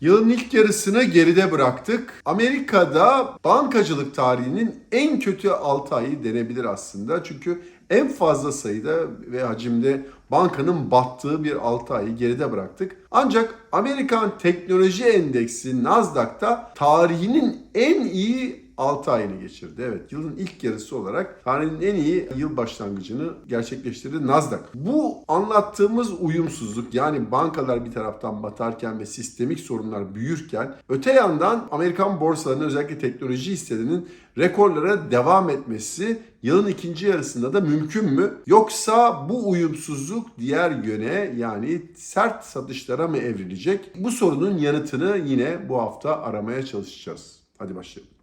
Yılın ilk yarısını geride bıraktık. Amerika'da bankacılık tarihinin en kötü 6 ayı denebilir aslında. Çünkü en fazla sayıda ve hacimde bankanın battığı bir 6 ayı geride bıraktık. Ancak Amerikan Teknoloji Endeksi Nasdaq'ta tarihinin en iyi 6 ayını geçirdi. Evet yılın ilk yarısı olarak tarihin en iyi yıl başlangıcını gerçekleştirdi Nasdaq. Bu anlattığımız uyumsuzluk yani bankalar bir taraftan batarken ve sistemik sorunlar büyürken öte yandan Amerikan borsalarının özellikle teknoloji hisselerinin rekorlara devam etmesi yılın ikinci yarısında da mümkün mü? Yoksa bu uyumsuzluk diğer yöne yani sert satışlara mı evrilecek? Bu sorunun yanıtını yine bu hafta aramaya çalışacağız. Hadi başlayalım.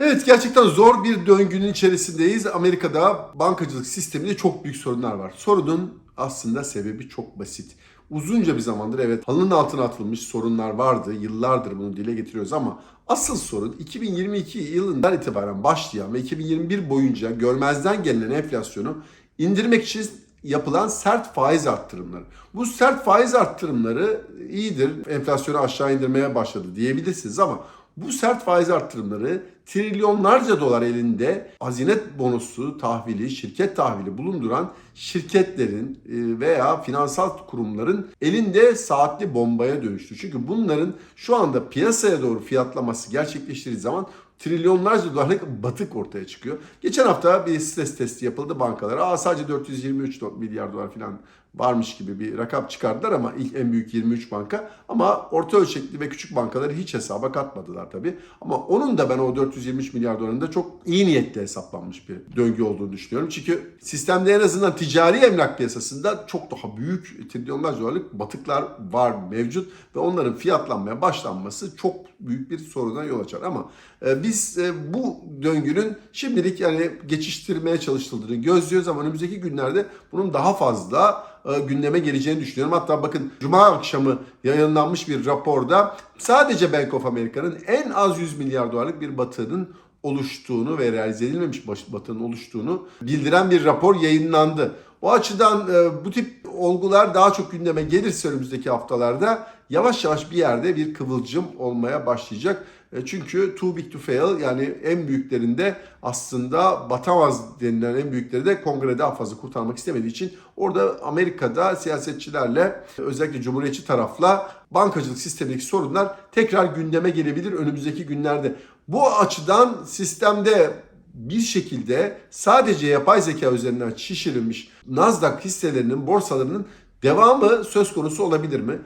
Evet gerçekten zor bir döngünün içerisindeyiz. Amerika'da bankacılık sisteminde çok büyük sorunlar var. Sorunun aslında sebebi çok basit. Uzunca bir zamandır evet halının altına atılmış sorunlar vardı. Yıllardır bunu dile getiriyoruz ama asıl sorun 2022 yılından itibaren başlayan ve 2021 boyunca görmezden gelinen enflasyonu indirmek için yapılan sert faiz arttırımları. Bu sert faiz arttırımları iyidir. Enflasyonu aşağı indirmeye başladı diyebilirsiniz ama bu sert faiz arttırımları trilyonlarca dolar elinde hazinet bonusu tahvili, şirket tahvili bulunduran şirketlerin e, veya finansal kurumların elinde saatli bombaya dönüştü. Çünkü bunların şu anda piyasaya doğru fiyatlaması gerçekleştiği zaman trilyonlarca dolarlık batık ortaya çıkıyor. Geçen hafta bir stres testi yapıldı bankalara. Aa, sadece 423 milyar dolar falan varmış gibi bir rakam çıkardılar ama ilk en büyük 23 banka ama orta ölçekli ve küçük bankaları hiç hesaba katmadılar tabii. Ama onun da ben o 423 milyar dolarında çok iyi niyetle hesaplanmış bir döngü olduğunu düşünüyorum. Çünkü sistemde en azından ticari emlak piyasasında çok daha büyük trilyonlarca dolarlık batıklar var mevcut ve onların fiyatlanmaya başlanması çok büyük bir soruna yol açar ama e, biz e, bu döngünün şimdilik yani geçiştirmeye çalışıldığını gözlüyoruz ama önümüzdeki günlerde bunun daha fazla e, gündeme geleceğini düşünüyorum. Hatta bakın Cuma akşamı yayınlanmış bir raporda sadece Bank of America'nın en az 100 milyar dolarlık bir batığının oluştuğunu ve realize edilmemiş batığının oluştuğunu bildiren bir rapor yayınlandı. O açıdan e, bu tip olgular daha çok gündeme gelirse önümüzdeki haftalarda yavaş yavaş bir yerde bir kıvılcım olmaya başlayacak. E, çünkü too big to fail yani en büyüklerinde aslında batamaz denilen en büyükleri de kongrede fazla kurtarmak istemediği için orada Amerika'da siyasetçilerle özellikle cumhuriyetçi tarafla bankacılık sistemindeki sorunlar tekrar gündeme gelebilir önümüzdeki günlerde. Bu açıdan sistemde bir şekilde sadece yapay zeka üzerinden şişirilmiş Nasdaq hisselerinin, borsalarının devamı söz konusu olabilir mi?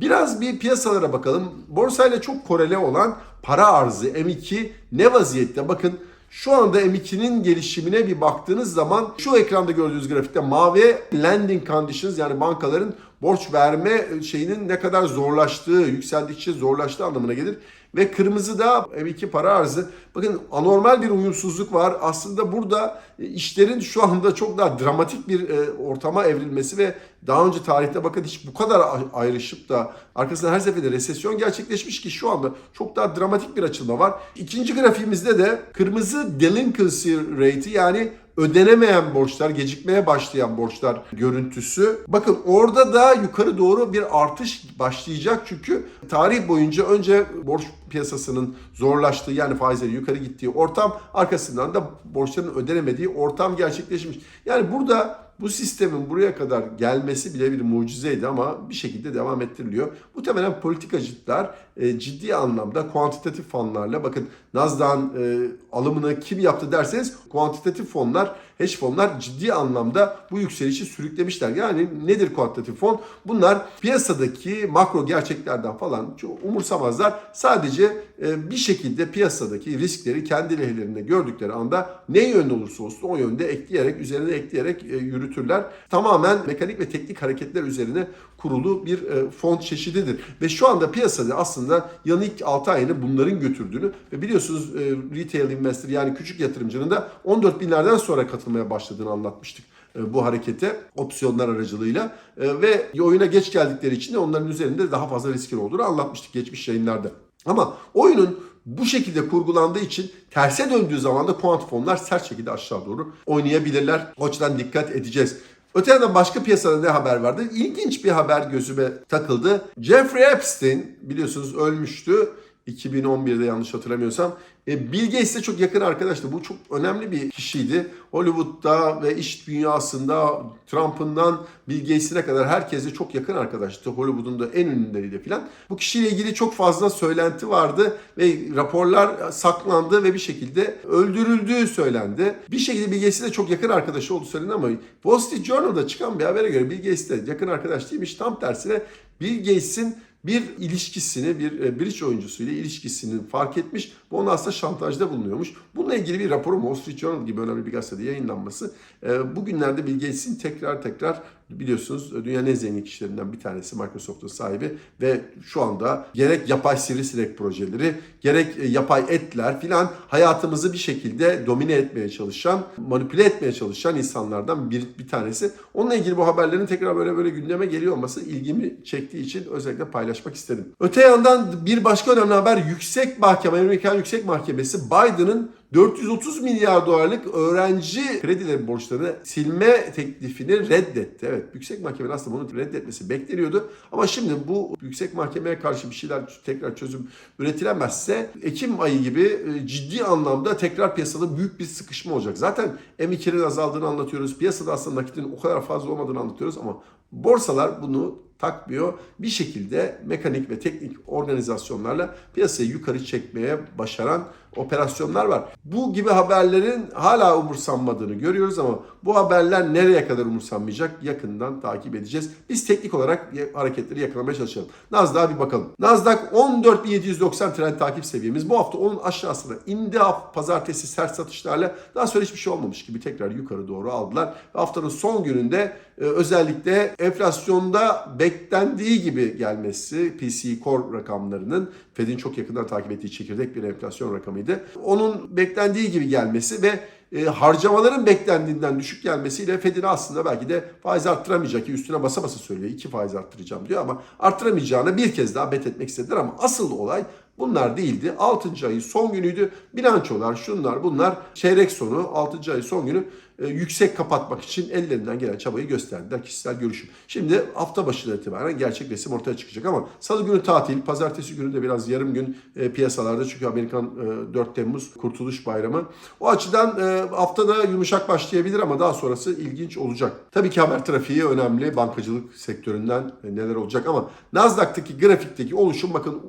Biraz bir piyasalara bakalım. Borsayla çok korele olan para arzı M2 ne vaziyette? Bakın şu anda M2'nin gelişimine bir baktığınız zaman şu ekranda gördüğünüz grafikte mavi lending conditions yani bankaların borç verme şeyinin ne kadar zorlaştığı, yükseldikçe zorlaştığı anlamına gelir. Ve kırmızı da M2 para arzı. Bakın anormal bir uyumsuzluk var. Aslında burada işlerin şu anda çok daha dramatik bir e, ortama evrilmesi ve daha önce tarihte bakın hiç bu kadar ayrışıp da arkasından her seferinde resesyon gerçekleşmiş ki şu anda çok daha dramatik bir açılma var. İkinci grafiğimizde de kırmızı delinquency rate'i yani ödenemeyen borçlar, gecikmeye başlayan borçlar görüntüsü. Bakın orada da yukarı doğru bir artış başlayacak çünkü tarih boyunca önce borç piyasasının zorlaştığı yani faizlerin yukarı gittiği ortam arkasından da borçların ödenemediği ortam gerçekleşmiş. Yani burada bu sistemin buraya kadar gelmesi bile bir mucizeydi ama bir şekilde devam ettiriliyor. Muhtemelen politikacılar e, ciddi anlamda kuantitatif fonlarla bakın Nasdaq'ın e, alımını kim yaptı derseniz kuantitatif fonlar, hedge fonlar ciddi anlamda bu yükselişi sürüklemişler. Yani nedir kuantitatif fon? Bunlar piyasadaki makro gerçeklerden falan umursamazlar. Sadece e, bir şekilde piyasadaki riskleri kendi lehlerinde gördükleri anda ne yönde olursa olsun o yönde ekleyerek, üzerine ekleyerek e, yürütürler. Tamamen mekanik ve teknik hareketler üzerine kurulu bir e, fon çeşididir. Ve şu anda piyasada aslında yılın ilk 6 ayını bunların götürdüğünü ve biliyorsunuz e, retail investor yani küçük yatırımcının da 14 binlerden sonra katılmaya başladığını anlatmıştık e, bu harekete opsiyonlar aracılığıyla e, ve oyuna geç geldikleri için de onların üzerinde daha fazla riskin olduğunu anlatmıştık geçmiş yayınlarda. Ama oyunun bu şekilde kurgulandığı için terse döndüğü zaman da kuant fonlar sert şekilde aşağı doğru oynayabilirler. O açıdan dikkat edeceğiz. Öte yandan başka piyasada ne haber vardı? İlginç bir haber gözüme takıldı. Jeffrey Epstein biliyorsunuz ölmüştü. 2011'de yanlış hatırlamıyorsam. E, Bill Gates'e çok yakın arkadaştı. Bu çok önemli bir kişiydi. Hollywood'da ve iş dünyasında Trump'ından Bill Gates'ine kadar herkese çok yakın arkadaştı. Hollywood'un da en ünlüleriyle filan. Bu kişiyle ilgili çok fazla söylenti vardı ve raporlar saklandı ve bir şekilde öldürüldüğü söylendi. Bir şekilde Bill Gates'e de çok yakın arkadaşı olduğu söylendi ama Wall Street Journal'da çıkan bir habere göre Bill Gates de yakın arkadaş değilmiş. Tam tersine Bill Gates'in bir ilişkisini, bir e, bridge oyuncusuyla ilişkisini fark etmiş ve ona aslında şantajda bulunuyormuş. Bununla ilgili bir raporun Wall Street Journal gibi önemli bir gazetede yayınlanması e, bugünlerde Bill Gates'in tekrar tekrar biliyorsunuz dünyanın en zengin kişilerinden bir tanesi Microsoft'un sahibi ve şu anda gerek yapay sivrisinek projeleri gerek e, yapay etler filan hayatımızı bir şekilde domine etmeye çalışan, manipüle etmeye çalışan insanlardan bir, bir tanesi. Onunla ilgili bu haberlerin tekrar böyle böyle gündeme geliyor olması ilgimi çektiği için özellikle paylaşmak istedim. Öte yandan bir başka önemli haber Yüksek Mahkeme, Amerikan Yüksek Mahkemesi Biden'ın 430 milyar dolarlık öğrenci kredileri borçlarını silme teklifini reddetti. Evet yüksek mahkemenin aslında bunu reddetmesi bekleniyordu. Ama şimdi bu yüksek mahkemeye karşı bir şeyler tekrar çözüm üretilemezse Ekim ayı gibi e, ciddi anlamda tekrar piyasada büyük bir sıkışma olacak. Zaten M2'nin azaldığını anlatıyoruz. Piyasada aslında nakitin o kadar fazla olmadığını anlatıyoruz ama borsalar bunu takmıyor. Bir şekilde mekanik ve teknik organizasyonlarla piyasayı yukarı çekmeye başaran operasyonlar var. Bu gibi haberlerin hala umursanmadığını görüyoruz ama bu haberler nereye kadar umursanmayacak yakından takip edeceğiz. Biz teknik olarak hareketleri yakalamaya çalışalım. Nasdaq'a bir bakalım. Nasdaq 14.790 trend takip seviyemiz. Bu hafta onun aşağısına indi. Pazartesi sert satışlarla daha sonra hiçbir şey olmamış gibi tekrar yukarı doğru aldılar. Haftanın son gününde özellikle enflasyonda beklendiği gibi gelmesi PCE Core rakamlarının Fed'in çok yakından takip ettiği çekirdek bir enflasyon rakamıydı. Onun beklendiği gibi gelmesi ve e, harcamaların beklendiğinden düşük gelmesiyle Fed'in aslında belki de faiz arttıramayacak ki üstüne basa basa söylüyor. iki faiz arttıracağım diyor ama arttıramayacağına bir kez daha bet etmek istediler ama asıl olay Bunlar değildi. 6. ayın son günüydü. Bilançolar, şunlar bunlar çeyrek sonu 6. ayın son günü e, yüksek kapatmak için ellerinden gelen çabayı gösterdiler. Kişisel görüşüm. Şimdi hafta başına itibaren gerçek resim ortaya çıkacak ama salı günü tatil, pazartesi günü de biraz yarım gün e, piyasalarda çünkü Amerikan e, 4 Temmuz Kurtuluş Bayramı. O açıdan e, haftada yumuşak başlayabilir ama daha sonrası ilginç olacak. Tabii ki haber trafiği önemli. Bankacılık sektöründen e, neler olacak ama Nasdaq'taki grafikteki oluşum bakın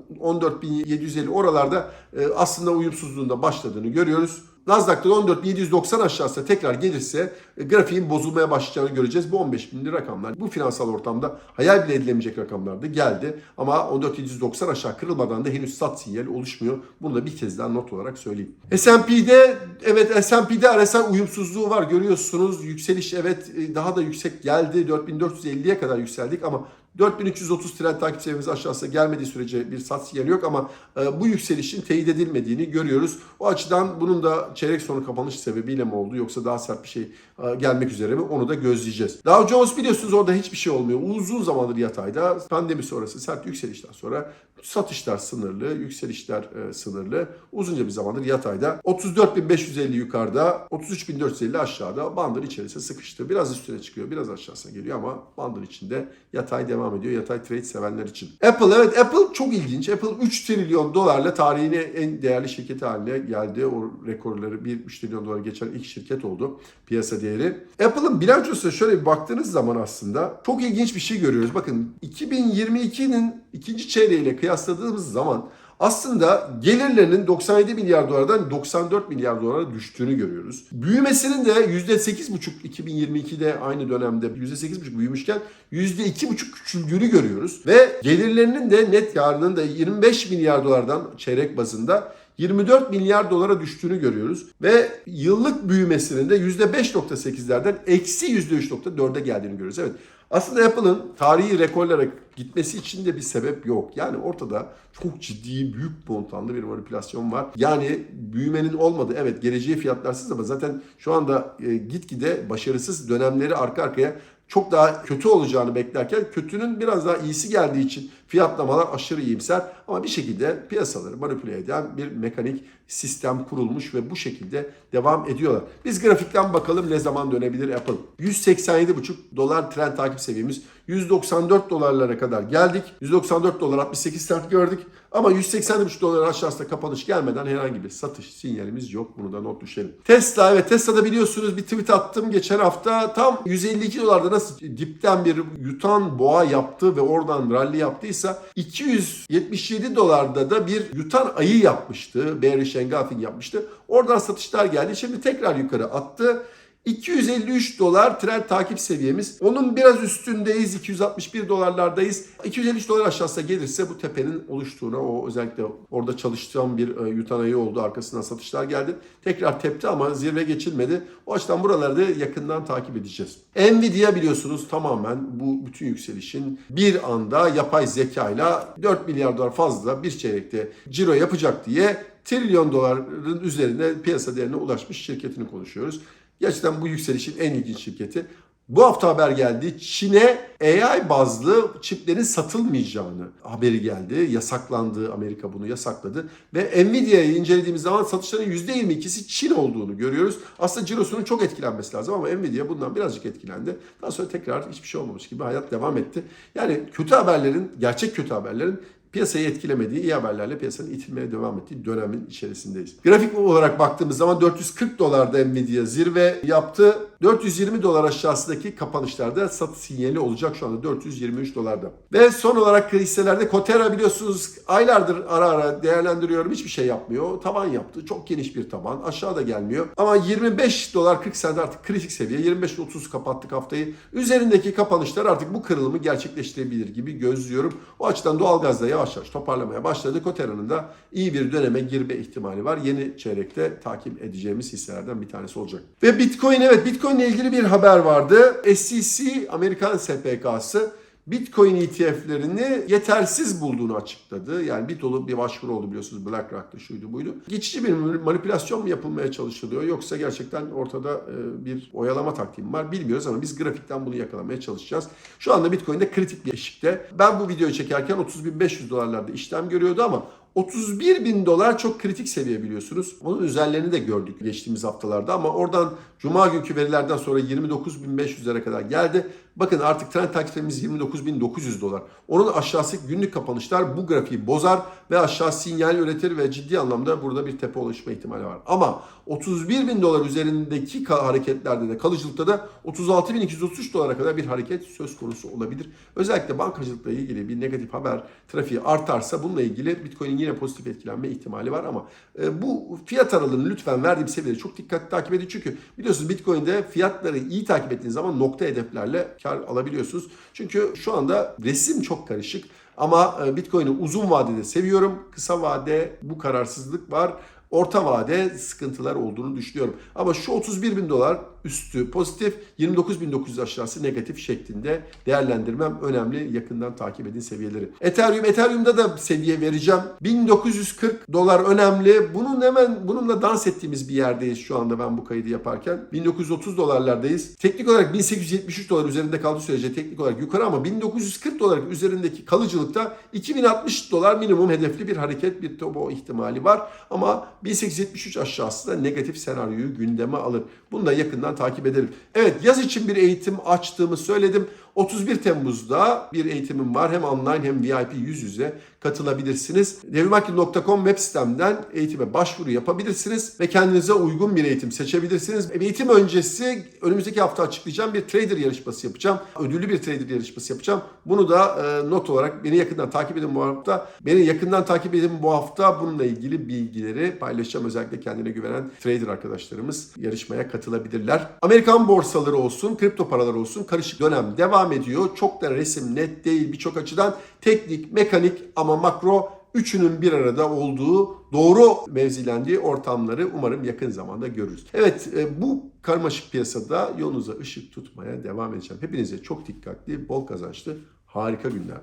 14.750 oralarda e, aslında uyumsuzluğunda başladığını görüyoruz. Nasdaq'ta 14.790 aşağısına tekrar gelirse e, grafiğin bozulmaya başlayacağını göreceğiz. Bu 15 binli rakamlar bu finansal ortamda hayal bile edilemeyecek rakamlardı geldi. Ama 14.790 aşağı kırılmadan da henüz sat sinyali oluşmuyor. Bunu da bir kez daha not olarak söyleyeyim. S&P'de evet S&P'de RSI uyumsuzluğu var görüyorsunuz. Yükseliş evet e, daha da yüksek geldi. 4450'ye kadar yükseldik ama 4330 trend takip seviyemiz aşağısına gelmediği sürece bir sat sinyali yok ama e, bu yükselişin teyit edilmediğini görüyoruz. O açıdan bunun da çeyrek sonu kapanış sebebiyle mi oldu yoksa daha sert bir şey e, gelmek üzere mi onu da gözleyeceğiz. Dow Jones biliyorsunuz orada hiçbir şey olmuyor. Uzun zamandır yatayda pandemi sonrası sert yükselişten sonra satışlar sınırlı, yükselişler e, sınırlı. Uzunca bir zamandır yatayda. 34.550 yukarıda, 33.450 aşağıda bandın içerisine sıkıştı. Biraz üstüne çıkıyor, biraz aşağısına geliyor ama bandın içinde yatay devam ediyor. Yatay trade sevenler için. Apple evet Apple çok ilginç. Apple 3 trilyon dolarla tarihine en değerli şirketi haline geldi. O rekorları 1 3 trilyon dolar geçen ilk şirket oldu piyasa değeri. Apple'ın bilançosuna şöyle bir baktığınız zaman aslında çok ilginç bir şey görüyoruz. Bakın 2022'nin ikinci çeyreğiyle kıyasladığımız zaman aslında gelirlerinin 97 milyar dolardan 94 milyar dolara düştüğünü görüyoruz. Büyümesinin de %8,5 2022'de aynı dönemde %8,5 büyümüşken %2,5 küçüldüğünü görüyoruz. Ve gelirlerinin de net yarının da 25 milyar dolardan çeyrek bazında 24 milyar dolara düştüğünü görüyoruz. Ve yıllık büyümesinin de %5.8'lerden eksi %3.4'e geldiğini görüyoruz. Evet aslında Apple'ın tarihi rekorlara gitmesi için de bir sebep yok. Yani ortada çok ciddi büyük montanlı bir manipülasyon var. Yani büyümenin olmadı. Evet geleceği fiyatlarsız ama zaten şu anda e, gitgide başarısız dönemleri arka arkaya çok daha kötü olacağını beklerken kötünün biraz daha iyisi geldiği için Fiyatlamalar aşırı iyimser ama bir şekilde piyasaları manipüle eden bir mekanik sistem kurulmuş ve bu şekilde devam ediyorlar. Biz grafikten bakalım ne zaman dönebilir Apple. 187,5 dolar trend takip seviyemiz. 194 dolarlara kadar geldik. 194 dolar 68 sent gördük. Ama 180,5 dolar aşağısında kapanış gelmeden herhangi bir satış sinyalimiz yok. Bunu da not düşelim. Tesla evet Tesla'da biliyorsunuz bir tweet attım geçen hafta. Tam 152 dolarda nasıl dipten bir yutan boğa yaptı ve oradan rally yaptıysa 277 dolarda da bir yutan ayı yapmıştı. Bearish engulfing yapmıştı. Oradan satışlar geldi. Şimdi tekrar yukarı attı. 253 dolar trend takip seviyemiz. Onun biraz üstündeyiz. 261 dolarlardayız. 253 dolar aşağısına gelirse bu tepenin oluştuğuna o özellikle orada çalıştığım bir e, yutan ayı oldu. Arkasından satışlar geldi. Tekrar tepti ama zirve geçilmedi. O açıdan buraları yakından takip edeceğiz. Nvidia biliyorsunuz tamamen bu bütün yükselişin bir anda yapay zekayla 4 milyar dolar fazla bir çeyrekte ciro yapacak diye trilyon doların üzerinde piyasa değerine ulaşmış şirketini konuşuyoruz. Gerçekten bu yükselişin en ilginç şirketi. Bu hafta haber geldi. Çin'e AI bazlı çiplerin satılmayacağını haberi geldi. Yasaklandı. Amerika bunu yasakladı. Ve Nvidia'yı incelediğimiz zaman satışların %22'si Çin olduğunu görüyoruz. Aslında cirosunun çok etkilenmesi lazım ama Nvidia bundan birazcık etkilendi. Daha sonra tekrar hiçbir şey olmamış gibi hayat devam etti. Yani kötü haberlerin, gerçek kötü haberlerin piyasayı etkilemediği iyi haberlerle piyasanın itilmeye devam ettiği dönemin içerisindeyiz. Grafik olarak baktığımız zaman 440 dolarda Nvidia zirve yaptı. 420 dolar aşağısındaki kapanışlarda satış sinyali olacak şu anda 423 dolarda. Ve son olarak hisselerde Kotera biliyorsunuz aylardır ara ara değerlendiriyorum hiçbir şey yapmıyor. Taban yaptı. Çok geniş bir taban. Aşağıda gelmiyor. Ama 25 dolar 40 sent artık kritik seviye. 25-30 kapattık haftayı. Üzerindeki kapanışlar artık bu kırılımı gerçekleştirebilir gibi gözlüyorum. O açıdan doğalgazda yavaş yavaş toparlamaya başladı. Kotera'nın da iyi bir döneme girme ihtimali var. Yeni çeyrekte takip edeceğimiz hisselerden bir tanesi olacak. Ve Bitcoin evet Bitcoin ile ilgili bir haber vardı. SEC Amerikan SPK'sı Bitcoin ETF'lerini yetersiz bulduğunu açıkladı. Yani bir dolu bir başvuru oldu biliyorsunuz BlackRock'ta şuydu buydu. Geçici bir manipülasyon mu yapılmaya çalışılıyor yoksa gerçekten ortada e, bir oyalama taktiği mi var bilmiyoruz ama biz grafikten bunu yakalamaya çalışacağız. Şu anda Bitcoin'de kritik bir eşikte. Ben bu videoyu çekerken 30.500 dolarlarda işlem görüyordu ama 31 bin dolar çok kritik seviye biliyorsunuz. Onun üzerlerini de gördük geçtiğimiz haftalarda ama oradan Cuma günkü verilerden sonra 29.500'lere kadar geldi. Bakın artık trend takipçimiz 29.900 dolar. Onun aşağısı günlük kapanışlar bu grafiği bozar ve aşağı sinyal üretir ve ciddi anlamda burada bir tepe oluşma ihtimali var. Ama 31 bin dolar üzerindeki hareketlerde de kalıcılıkta da 36.233 dolara kadar bir hareket söz konusu olabilir. Özellikle bankacılıkla ilgili bir negatif haber trafiği artarsa bununla ilgili Bitcoin'in yine pozitif etkilenme ihtimali var ama e, bu fiyat aralığını lütfen verdiğim seviyeleri çok dikkatli takip edin. Çünkü biliyorsunuz Bitcoin'de fiyatları iyi takip ettiğiniz zaman nokta hedeflerle kar alabiliyorsunuz. Çünkü şu anda resim çok karışık. Ama e, Bitcoin'i uzun vadede seviyorum. Kısa vade bu kararsızlık var. Orta vade sıkıntılar olduğunu düşünüyorum. Ama şu 31 bin dolar üstü pozitif, 29.900 aşağısı negatif şeklinde değerlendirmem önemli. Yakından takip edin seviyeleri. Ethereum, Ethereum'da da seviye vereceğim. 1940 dolar önemli. Bunun hemen bununla dans ettiğimiz bir yerdeyiz şu anda ben bu kaydı yaparken. 1930 dolarlardayız. Teknik olarak 1873 dolar üzerinde kaldığı sürece teknik olarak yukarı ama 1940 dolar üzerindeki kalıcılıkta 2060 dolar minimum hedefli bir hareket bir topo ihtimali var. Ama 1873 aşağısı da negatif senaryoyu gündeme alır. Bunu da yakından takip edelim. Evet yaz için bir eğitim açtığımı söyledim. 31 Temmuz'da bir eğitimim var. Hem online hem VIP yüz yüze katılabilirsiniz. Devrimakil.com web sitemden eğitime başvuru yapabilirsiniz ve kendinize uygun bir eğitim seçebilirsiniz. Eğitim öncesi önümüzdeki hafta açıklayacağım bir trader yarışması yapacağım. Ödüllü bir trader yarışması yapacağım. Bunu da e, not olarak beni yakından takip edin bu hafta. Beni yakından takip edin bu hafta. Bununla ilgili bilgileri paylaşacağım. Özellikle kendine güvenen trader arkadaşlarımız yarışmaya katılabilirler. Amerikan borsaları olsun, kripto paralar olsun karışık dönem devam ediyor. Çok da resim net değil birçok açıdan. Teknik, mekanik ama makro üçünün bir arada olduğu, doğru mevzilendiği ortamları umarım yakın zamanda görürüz. Evet e, bu karmaşık piyasada yolunuza ışık tutmaya devam edeceğim. Hepinize çok dikkatli, bol kazançlı, harika günler.